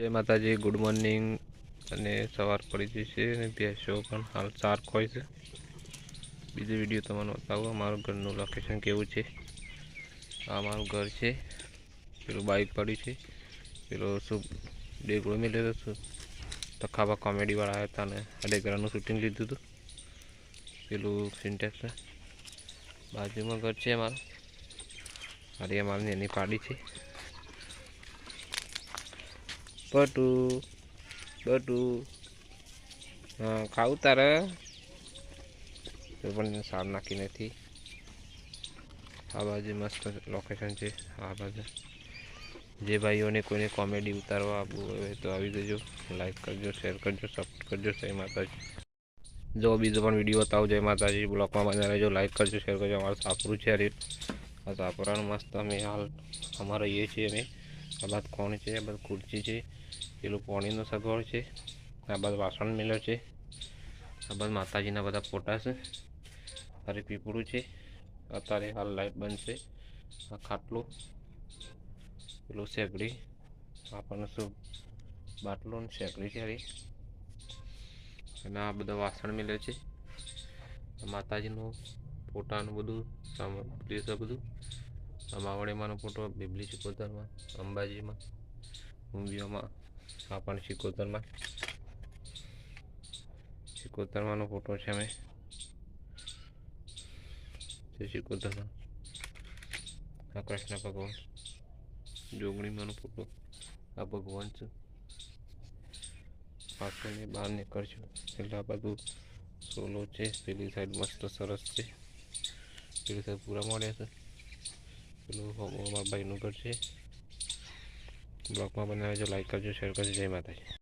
જય માતાજી, good morning. અને સવાર પડી ગઈ છે અને ભેંસો પણ હાલ સાર્ક હોય છે. બીજો વીડિયો તમને બતાવો. અમારું ઘરનું લોકેશન કેવું છે? આ મારું ઘર છે. પેલું બાઇક પડ્યું છે. પેલો શું, ડેગડો મેળ્યો હતો તખાબા કોમેડીવાળા આવ્યા હતા અને અડેગરાનું શૂટિંગ લીધું હતું. પેલું સિન્ટેક્સ બાજુમાં ઘર છે અમારું. અરે, અમારી એની પાડી છે. બટુ બટુ. હા, ખાવું તારે? પણ સાર નાખી નથી. આ બાજુ મસ્ત લોકેશન છે, આ બાજુ. જે ભાઈઓને કોઈને કોમેડી ઉતારવા આપવું હોય તો આવી જજો લાઈક કરજો શેર કરજો સપોર્ટ કરજો, જય માતાજી. જો બીજો પણ વીડિયો બતાવો, જય માતાજી. બ્લોગમાં બના રહેજો લાઈક કરજો શેર કરજો. અમારું સાપરું છે અરે આ સાપરાનું મસ્ત અમે હાલ, અમારે એ છીએ અમે. આ બાદ કોણ છે, આ બાદ ખુરચી છે પેલું પાણીનો સગવડ છે, આ બાદ વાસણ મેળો છે, આ બાદ માતાજીના બધા ફોટા છે અરે પીપળું છે, અત્યારે હાલ લાઈટ બંધ છે, આ ખાટલું, પેલું શેકડી, આપણને શું, બાટલો ને શેકડી છે હરી, અને આ બધા વાસણ મિલે છે, માતાજીનું ફોટાનું બધું સામગ્રી છે બધું. માવડીમાંનો ફોટો બીબલી સિકોતરમાં, અંબાજીમાં મુંબઈમાં આ પણ શિકોતરમાં સિકોતરમાંનો ફોટો છે અમે. તે આ કૃષ્ણ ભગવાન. જોગણીમાંનો ફોટો. આ ભગવાન છે. પાછળની બહાર નીકળશું. એટલે આ બધું સોલો છે. પેલી સાઈડ મસ્ત સરસ છે. પેલી સાઈડ પૂરા મળ્યા છે. પેલું અમારા ભાઈનું ઘર છે બ્લોગમાં છે લાઈક કરજો શેર કરજો. જય માતાજી.